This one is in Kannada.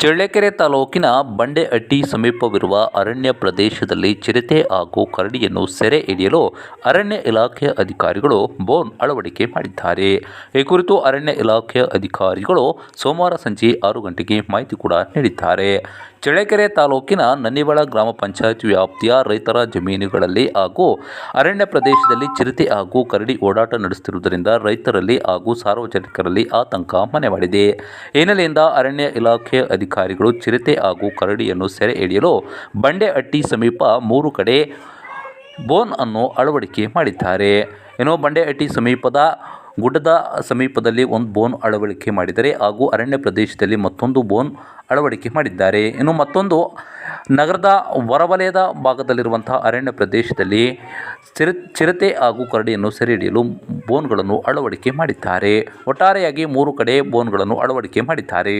ಚಳ್ಳಕೆರೆ ತಾಲೂಕಿನ ಬಂಡೆಹಟ್ಟಿ ಸಮೀಪವಿರುವ ಅರಣ್ಯ ಪ್ರದೇಶದಲ್ಲಿ ಚಿರತೆ ಹಾಗೂ ಕರಡಿಯನ್ನು ಸೆರೆ ಹಿಡಿಯಲು ಅರಣ್ಯ ಇಲಾಖೆಯ ಅಧಿಕಾರಿಗಳು ಬೋನ್ ಅಳವಡಿಕೆ ಮಾಡಿದ್ದಾರೆ. ಈ ಕುರಿತು ಅರಣ್ಯ ಇಲಾಖೆಯ ಅಧಿಕಾರಿಗಳು ಸೋಮವಾರ ಸಂಜೆ ಆರು ಗಂಟೆಗೆ ಮಾಹಿತಿ ಕೂಡ ನೀಡಿದ್ದಾರೆ. ಚಳ್ಳಕೆರೆ ತಾಲೂಕಿನ ನನ್ನಿವಾಳ ಗ್ರಾಮ ಪಂಚಾಯತ್ ವ್ಯಾಪ್ತಿಯ ರೈತರ ಜಮೀನುಗಳಲ್ಲಿ ಹಾಗೂ ಅರಣ್ಯ ಪ್ರದೇಶದಲ್ಲಿ ಚಿರತೆ ಹಾಗೂ ಕರಡಿ ಓಡಾಟ ನಡೆಸುತ್ತಿರುವುದರಿಂದ ರೈತರಲ್ಲಿ ಹಾಗೂ ಸಾರ್ವಜನಿಕರಲ್ಲಿ ಆತಂಕ ಮನೆ ಮಾಡಿದೆ ಹಿನ್ನೆಲೆಯಿಂದ ಅರಣ್ಯ ಇಲಾಖೆ ಅಧಿಕಾರಿಗಳು ಚಿರತೆ ಹಾಗೂ ಕರಡಿಯನ್ನು ಸೆರೆ ಹಿಡಿಯಲು ಬಂಡೆಹಟ್ಟಿ ಸಮೀಪ ಮೂರು ಕಡೆ ಬೋನ್ ಅನ್ನು ಅಳವಡಿಕೆ ಮಾಡಿದ್ದಾರೆ. ಇನ್ನು ಬಂಡೆಹಟ್ಟಿ ಸಮೀಪದ ಗುಡ್ಡದ ಸಮೀಪದಲ್ಲಿ ಒಂದು ಬೋನ್ ಅಳವಡಿಕೆ ಮಾಡಿದರೆ ಹಾಗೂ ಅರಣ್ಯ ಪ್ರದೇಶದಲ್ಲಿ ಮತ್ತೊಂದು ಬೋನ್ ಅಳವಡಿಕೆ ಮಾಡಿದ್ದಾರೆ. ಇನ್ನು ಮತ್ತೊಂದು, ನಗರದ ಹೊರವಲಯದ ಭಾಗದಲ್ಲಿರುವಂತಹ ಅರಣ್ಯ ಪ್ರದೇಶದಲ್ಲಿ ಚಿರ, ಚಿರತೆ ಹಾಗೂ ಕರಡಿಯನ್ನು ಸೆರೆ ಹಿಡಿಯಲು ಬೋನ್ಗಳನ್ನು ಅಳವಡಿಕೆ ಮಾಡಿದ್ದಾರೆ. ಒಟ್ಟಾರೆಯಾಗಿ ಮೂರು ಕಡೆ ಬೋನ್ಗಳನ್ನು ಅಳವಡಿಕೆ ಮಾಡಿದ್ದಾರೆ.